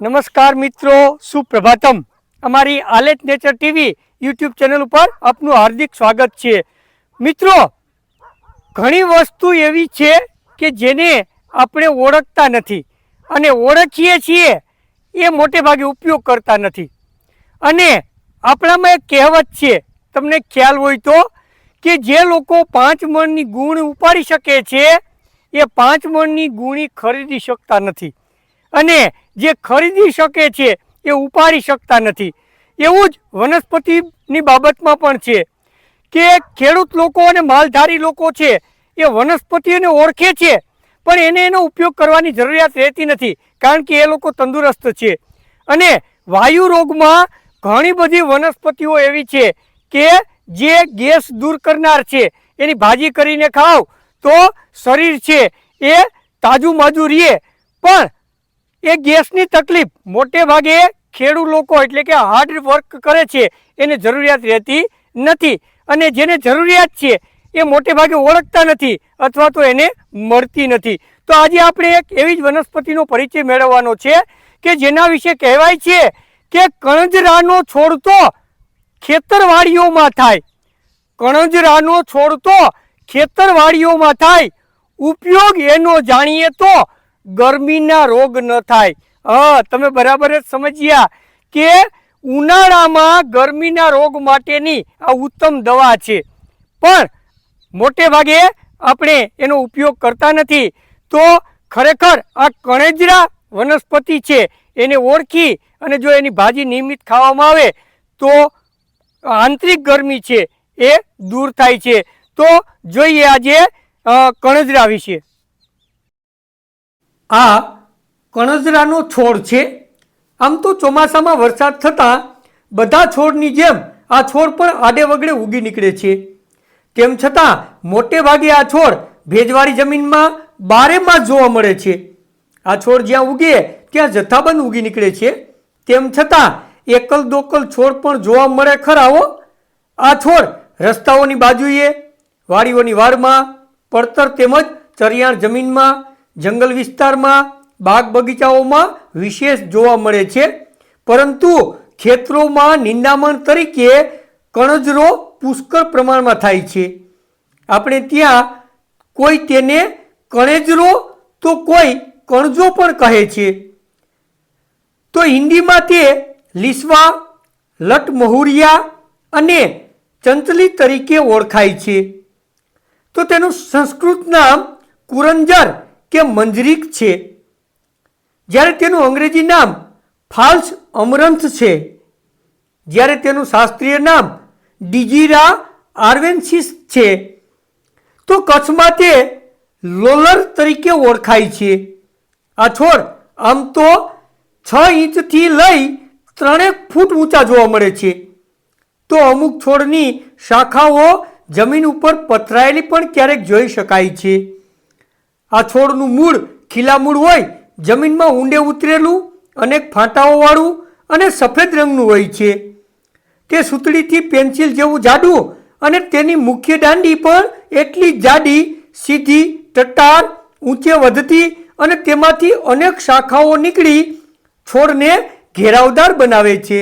નમસ્કાર મિત્રો, સુપ્રભાતમ. અમારી આલેટ નેચર ટીવી યુટ્યુબ ચેનલ ઉપર આપનું હાર્દિક સ્વાગત છે. મિત્રો, ઘણી વસ્તુ એવી છે કે જેને આપણે ઓળખતા નથી અને ઓળખીએ છીએ એ મોટે ભાગે ઉપયોગ કરતા નથી. અને આપણામાં એક કહેવત છે, તમને ખ્યાલ હોય તો, કે જે લોકો પાંચ મણની ગુણ ઉપાડી શકે છે, એ પાંચ મણની ગુણી ખરીદી શકતા નથી. અને જે ખરીદી શકે છે એ ઉપાડી શકતા નથી. એવું જ વનસ્પતિની બાબતમાં પણ છે કે ખેડૂત લોકો અને માલધારી લોકો છે એ વનસ્પતિઓને ઓળખે છે, પણ એને એનો ઉપયોગ કરવાની જરૂરિયાત રહેતી નથી, કારણ કે એ લોકો તંદુરસ્ત છે. અને વાયુ રોગમાં ઘણી બધી વનસ્પતિઓ એવી છે કે જે ગેસ દૂર કરનાર છે, એની ભાજી કરીને ખાવ તો શરીર છે એ તાજું માજું રહે. પણ એ ગેસની તકલીફ. મોટે ભાગે ખેડૂત લોકો એટલે કે હાર્ડ વર્ક કરે છે, એને જરૂરિયાત રહેતી નથી. અને જેને જરૂરિયાત છે, એ મોટે ભાગે ઓળખતા નથી અથવા તો એને મળતી નથી. તો આજે આપણે એક એવી જ વનસ્પતિનો પરિચય મેળવવાનો છે કે જેના વિશે કહેવાય છે કે કણજરાનો છોડ તો ખેતરવાડીઓમાં થાય. કણજરાનો છોડ તો ખેતરવાડીઓમાં થાય. ઉપયોગ એનો જાણીએ તો ગરમીના રોગ ન થાય. હા, તમે બરાબર જ સમજ્યા કે ઉનાળામાં ગરમીના રોગ માટેની આ ઉત્તમ દવા છે. પણ મોટે ભાગે આપણે એનો ઉપયોગ કરતા નથી. તો ખરેખર આ કણેજરા વનસ્પતિ છે, એને ઓળખી અને જો એની ભાજી નિયમિત ખાવામાં આવે, તો આંતરિક ગરમી છે, એ દૂર થાય છે. તો જોઈએ આજે કણજરા વિશે. આ કણજરાનો છોડ છે. આમ તો ચોમાસામાં વરસાદ થતાં બધા છોડની જેમ આ છોડ પણ આડે વગડે ઉગી નીકળે છે. તેમ છતાં મોટે ભાગે આ છોડ ભેજવાળી જમીનમાં બારેમાં જોવા મળે છે. આ છોડ જ્યાં ઉગે ત્યાં જથ્થાબંધ ઉગી નીકળે છે. તેમ છતાં એકલ દોકલ છોડ પણ જોવા મળે ખરાવો આ છોડ રસ્તાઓની બાજુએ, વાડીઓની વાડમાં પડતર તેમજ ચરિયાણ જમીનમાં જંગલ વિસ્તારમાં, બાગ બગીચાઓમાં વિશેષ જોવા મળે છે. પરંતુ ખેતરોમાં નિંદામણ તરીકે કણજરો પુષ્કળ પ્રમાણમાં થાય છે. આપણે ત્યાં કોઈ તેને કણેજરો તો કોઈ કણજો પણ કહે છે. તો હિન્દીમાં તે લીસવા, લટમહુરિયા અને ચંચલી તરીકે ઓળખાય છે. તો તેનું સંસ્કૃત નામ કુરંજર કે મંજરીક છે. જ્યારે તેનું અંગ્રેજી નામ ફાલ્સ અમરંથ છે, જ્યારે તેનું શાસ્ત્રીય નામ ડિજીરા આર્વેન્સિસ છે, તો કચ્છમાં તે લોલર તરીકે ઓળખાય છે. આ છોડ આમ તો છ ઇંચથી લઈ ત્રણેક ફૂટ ઊંચા જોવા મળે છે. તો અમુક છોડની શાખાઓ જમીન ઉપર પથરાયેલી પણ ક્યારેક જોઈ શકાય છે. આ છોડનું મૂળ ખીલા મૂળ હોય, જમીનમાં ઊંડે ઉતરેલું, અનેક ફાંટાઓવાળું અને સફેદ રંગનું હોય છે. તે સૂતળીથી પેન્સિલ જેવું જાડું અને તેની મુખ્ય દાંડી પણ એટલી જાડી, સીધી ટટ્ટાર ઊંચે વધતી અને તેમાંથી અનેક શાખાઓ નીકળી છોડને ઘેરાવદાર બનાવે છે.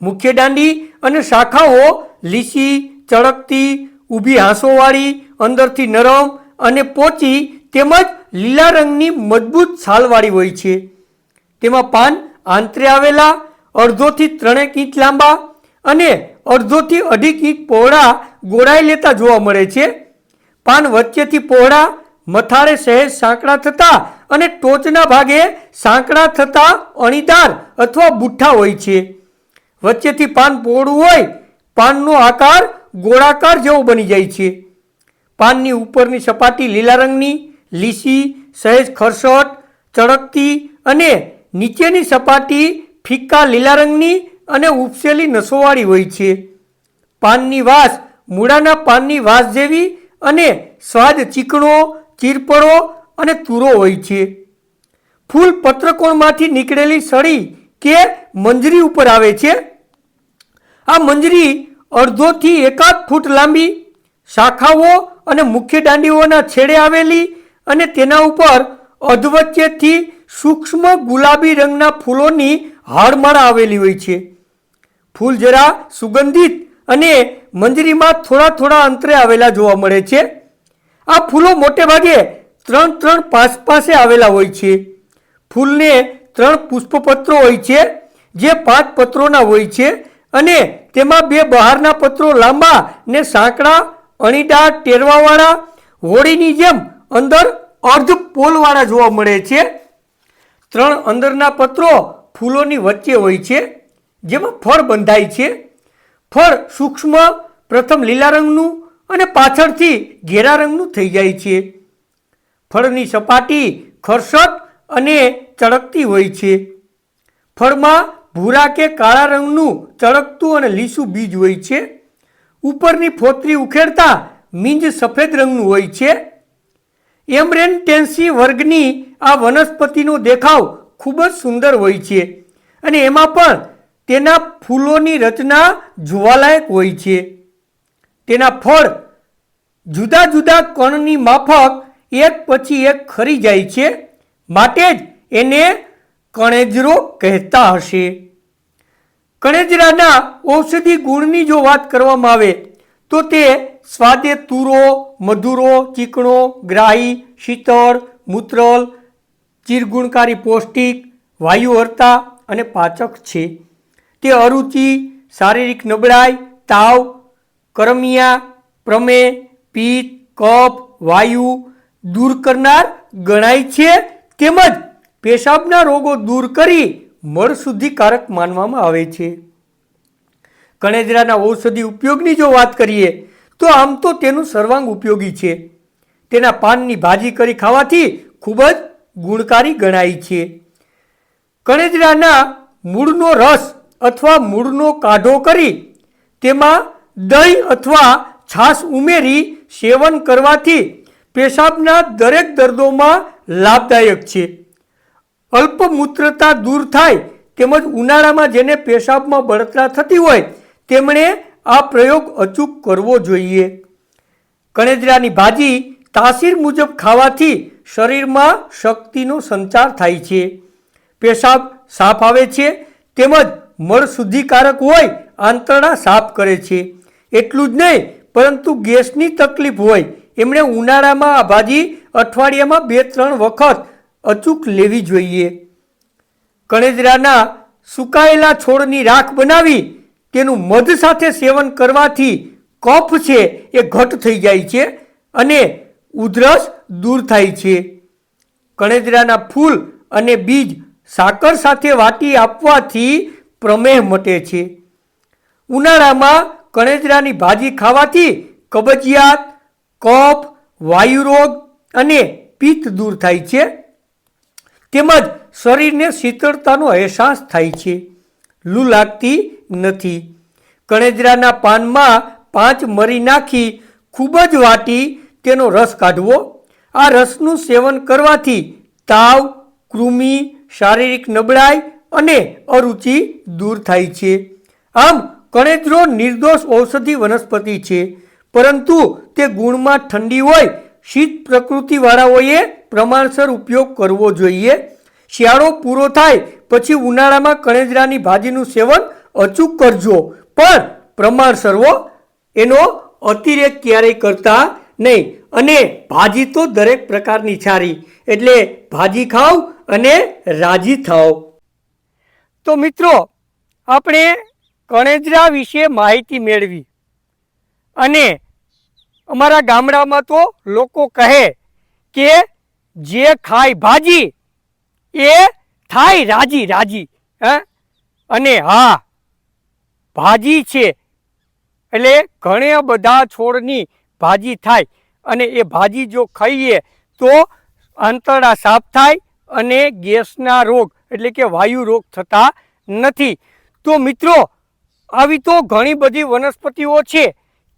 મુખ્ય દાંડી અને શાખાઓ લીસી, ચળકતી, ઊભી હાંસોવાળી, અંદરથી નરમ અને પોચી તેમજ લીલા રંગની મજબૂત છાલવાળી હોય છે. તેમાં પાન આંતરે આવેલા, અડધોથી ત્રણેક ઇંચ લાંબા અને અડધોથી અઢી ઇંચ પહોળા ગોળાઈ લેતા જોવા મળે છે. પાન વચ્ચેથી પહોળા મથારે સહેજ સાંકડા થતા અને ટોચના ભાગે સાંકડા થતા અણીદાર અથવા બુઠ્ઠા હોય છે. વચ્ચેથી પાન પહોળું હોય, પાનનો આકાર ગોળાકાર જેવો બની જાય છે. પાનની ઉપરની સપાટી લીલા રંગની, લીસી, સહેજ ખરસટ ચળકતી અને નીચેની સપાટી ફિક્કા લીલા રંગની અને ઉપસેલી નસોવાળી હોય છે. પાનની વાસ મૂળાના પાનની વાસ જેવી અને સ્વાદ ચીકણો ચીરપડો અને તુરો હોય છે. ફૂલ પત્રકોણમાંથી નીકળેલી સળી કે મંજરી ઉપર આવે છે. આ મંજરી અડધોથી એકાદ ફૂટ લાંબી, શાખાઓ અને મુખ્ય દાંડીઓના છેડે આવેલી અને તેના ઉપર અધવચ્ચેથી સૂક્ષ્મ ગુલાબી રંગના ફૂલોની હારમાળા આવેલી હોય છે. ફૂલ જરા સુગંધિત અને મંજરીમાં થોડા થોડા અંતરે આવેલા જોવા મળે છે. આ ફૂલો મોટે ભાગે ત્રણ ત્રણ પાસ પાસે આવેલા હોય છે. ફૂલને ત્રણ પુષ્પપત્રો હોય છે, જે પાંચ પત્રોના હોય છે અને તેમાં બે બહારના પત્રો લાંબા ને સાંકડા અણીદાર ટેરવાવાળા હોળીની જેમ અંદર અર્ધ પોલવાળા જોવા મળે છે. ત્રણ અંદરના પત્રો ફૂલોની વચ્ચે હોય છે, જેમાં ફળ બંધાય છે. ફળ સૂક્ષ્મ, પ્રથમ લીલા રંગનું અને પાછળથી ઘેરા રંગનું થઈ જાય છે. ફળની સપાટી ખરસટ અને ચળકતી હોય છે. ફળમાં ભૂરા કે કાળા રંગનું ચળકતું અને લીસું બીજ હોય છે. ઉપરની ફોતરી ઉખેડતા મીંજ સફેદ રંગનું હોય છે. એમરેન્ટેન્સી વર્ગની આ વનસ્પતિનો દેખાવ ખૂબ જ સુંદર હોય છે અને એમાં પણ તેના ફૂલોની રચના જોવાલાયક હોય છે. તેના ફળ જુદા જુદા કણની માફક એક પછી એક ખરી જાય છે. માટે જ એને કણેજરો કહેતા હશે. કણેજરાના ઔષધિ ગુણની જો વાત કરવામાં આવે, તો તે સ્વાદે તુરો, મધુરો, ચીકણો, ગ્રાહી, શીતળ, મૂત્રલ, ચીરગુણકારી પૌષ્ટિક વાયુહર્તા અને પાચક છે. તે અરુચિ, શારીરિક નબળાઈ, તાવ, કરમિયા પ્રમેહ પિત્ત કફ, વાયુ દૂર કરનાર ગણાય છે. તેમજ પેશાબના રોગો દૂર કરી મળ શુદ્ધિકારક માનવામાં આવે છે. કણેજરાના ઔષધિ ઉપયોગની જો વાત કરીએ, તો આમ તો તેનું સર્વાંગ ઉપયોગી છે. તેના પાનની ભાજી કરી ખાવાથી ખૂબ જ ગુણકારી ગણાય છે. કણેજરાના મૂળનો રસ અથવા મૂળનો કાઢો કરી તેમાં દહીં અથવા છાશ ઉમેરી સેવન કરવાથી પેશાબના દરેક દર્દોમાં લાભદાયક છે. અલ્પમૂત્રતા દૂર થાય તેમજ ઉનાળામાં જેને પેશાબમાં બળતરા થતી હોય, તેમણે આ પ્રયોગ અચૂક કરવો જોઈએ. કણેદરાની ભાજી તાસીર મુજબ ખાવાથી શરીરમાં શક્તિનો સંચાર થાય છે. પેશાબ સાફ આવે છે તેમજ મળ શુદ્ધિકારક હોય, આંતરડા સાફ કરે છે. એટલું જ નહીં, પરંતુ ગેસની તકલીફ હોય. એમણે ઉનાળામાં આ ભાજી અઠવાડિયામાં બે ત્રણ વખત અચૂક લેવી જોઈએ. કણેજરાના સુકાયેલા છોડની રાખ બનાવી તેનું મધ સાથે સેવન કરવાથી કફ છે એ ઘટ થઈ જાય છે અને ઉધરસ દૂર થાય છે. કણેજરાના ફૂલ અને બીજ સાકર સાથે વાટી આપવાથી પ્રમેહ મટે છે. ઉનાળામાં કણેજરાની ભાજી ખાવાથી કબજિયાત, કફ, વાયુરોગ અને પિત્ત દૂર થાય છે. તેમજ શરીરને શીતળતાનો અહેસાસ થાય છે. લૂ લાગતી નથી. કણેજરાના પાનમાં પાંચ મરી નાખી ખૂબ જ વાટી તેનો રસ કાઢવો. આ રસનું સેવન કરવાથી તાવ, કૃમિ, શારીરિક નબળાઈ અને અરુચિ દૂર થાય છે. આમ કણેજરો નિર્દોષ ઔષધિ વનસ્પતિ છે, પરંતુ તે ગુણમાં ઠંડી હોય શીત પ્રકૃતિવાળાઓએ પ્રમાણસર ઉપયોગ કરવો જોઈએ. શિયાળો પૂરો થાય પછી ઉનાળામાં કણેજરાની ભાજીનું સેવન અચૂક કરજો. પણ પ્રમાણસરવો એનો અતિરેક ક્યારેય કરતા નહીં. અને ભાજી તો દરેક પ્રકારની સારી એટલે ભાજી ખાવ અને રાજી થાવ. તો મિત્રો, આપણે કણેજરા વિશે માહિતી મેળવી. અને અમારા ગામડામાં તો લોકો કહે કે જે ખાય ભાજી, એ થાય રાજી રાજી, હે? અને હા, ભાજી છે. એટલે ઘણા બધા છોડની ભાજી થાય અને એ ભાજી જો ખાઈએ તો આંતરડા સાફ થાય અને ગેસના રોગ, એટલે કે વાયુ રોગ થતા નથી. તો મિત્રો, આવી તો ઘણી બધી વનસ્પતિઓ છે.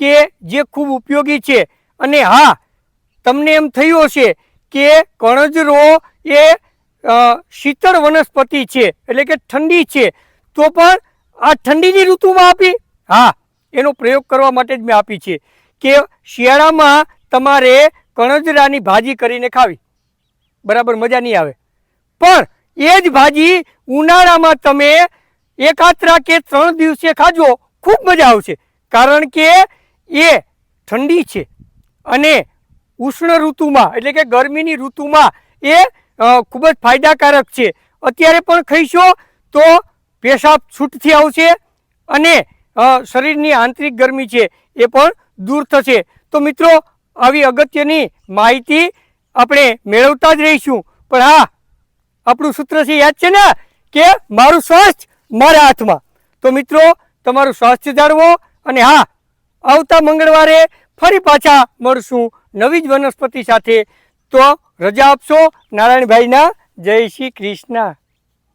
કે જે ખૂબ ઉપયોગી છે. અને હા, તમને એમ થયું હશે કે કણજરો એ શીતળ વનસ્પતિ છે, એટલે કે ઠંડી છે. તો પણ આ ઠંડીની ઋતુમાં આપી? હા, એનો પ્રયોગ કરવા માટે જ મેં આપી છે કે શિયાળામાં તમારે કણજરાની ભાજી કરીને ખાવી. બરાબર, મજા નહીં આવે. પણ એ જ ભાજી ઉનાળામાં તમે એકાત્રા કે ત્રણ દિવસે ખાજો, ખૂબ મજા આવશે. કારણ કે એ ઠંડી છે. અને ઉષ્ણ ઋતુમાં, એટલે કે ગરમીની ઋતુમાં એ ખૂબ જ ફાયદાકારક છે. અત્યારે પણ ખાઈશો તો પેશાબ છૂટથી આવશે અને શરીરની આંતરિક ગરમી છે એ પણ દૂર થશે. તો મિત્રો, આવી અગત્યની માહિતી આપણે મેળવતા જ રહીશું. પણ હા, આપણું સૂત્ર છે યાદ છે ને? કે મારું સ્વાસ્થ્ય મારા હાથમાં. તો મિત્રો, તમારું સ્વાસ્થ્ય જાળવો અને હા આવતા મંગળવારે ફરી પાછા મળશું નવી જ વનસ્પતિ સાથે. તો રજા આપશો નારાયણભાઈના. જય શ્રી કૃષ્ણ.